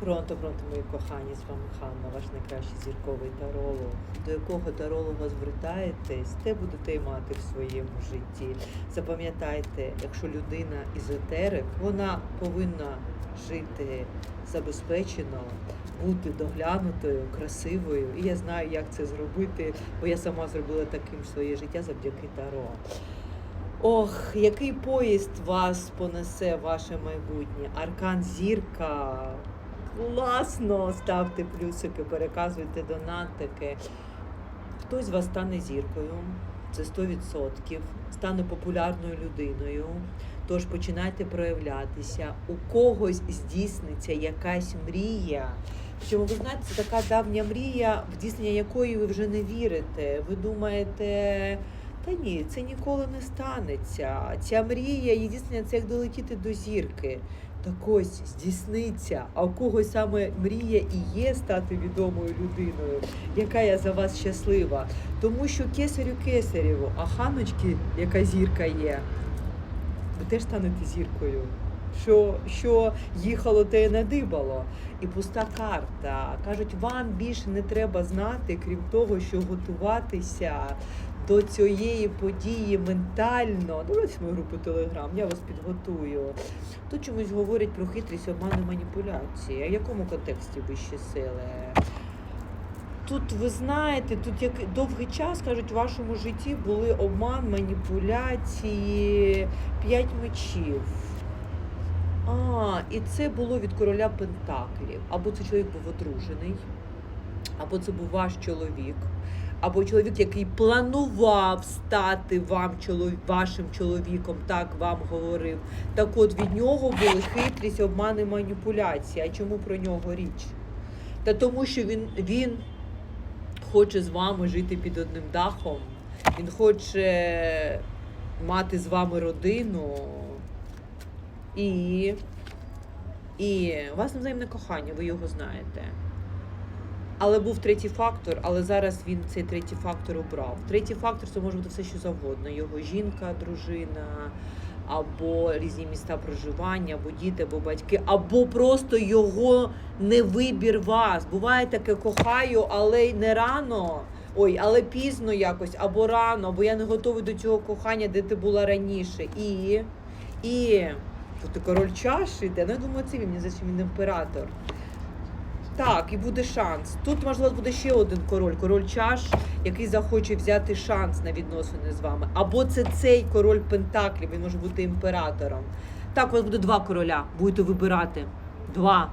Пронто, пронто, мої кохані, з вами Ханна, ваш найкращий зірковий таролог. До якого таролога звертаєтесь, те будете й мати в своєму житті. Запам'ятайте, якщо людина езотерик, вона повинна жити забезпечено, бути доглянутою, красивою. І я знаю, як це зробити, бо я сама зробила таким своє життя завдяки Таро. Ох, який поїзд вас понесе ваше майбутнє? Аркан зірка. Класно! Ставте плюсики, переказуйте донатики. Хтось вас стане зіркою, це 100%, стане популярною людиною. Тож починайте проявлятися. У когось здійсниться якась мрія. Причому ви знаєте, це така давня мрія, в здійснення якої ви вже не вірите. Ви думаєте, та ні, це ніколи не станеться. Ця мрія, здійснення це як долетіти до зірки. Так ось здійсниться. А у когось саме мрія і є стати відомою людиною, яка я за вас щаслива. Тому що кесарю кесарєву, а ханочки, яка зірка є, ви теж станете зіркою. Що, що їхало, те надибало. І пуста карта. Кажуть, вам більше не треба знати, крім того, що готуватися до цієї події ментально. Давайте мою групу Телеграм, я вас підготую. Тут чомусь говорять про хитрість, обман і маніпуляції. А в якому контексті вищі сили? Тут ви знаєте, тут як довгий час кажуть, в вашому житті були обман, маніпуляції, п'ять мечів. А, і це було від короля Пентаклів. Або це чоловік був одружений, або це був ваш чоловік, або чоловік, який планував стати вам чоловік, вашим чоловіком, так вам говорив. Так от від нього були хитрість, обман і маніпуляції. А чому про нього річ? Та тому, що він, він хоче з вами жити під одним дахом, він хоче мати з вами родину. І, і у вас невзаємне кохання, ви його знаєте. Але був третій фактор, але зараз він цей третій фактор обрав. Третій фактор це може бути все, що завгодно. Його жінка, дружина, або різні міста проживання, або діти, або батьки, або просто його не вибір вас. Буває таке кохаю, але не рано. Ой, але пізно якось, або рано, або я не готовий до цього кохання, де ти була раніше. І. І. Тут король чаші йде. Ну, я думаю, це він, мені здається, він імператор. Так, і буде шанс. Тут, можливо, буде ще один король, король чаш, який захоче взяти шанс на відносини з вами. Або це цей король Пентаклів, він може бути імператором. Так, у вас буде два короля. Будете вибирати. Два.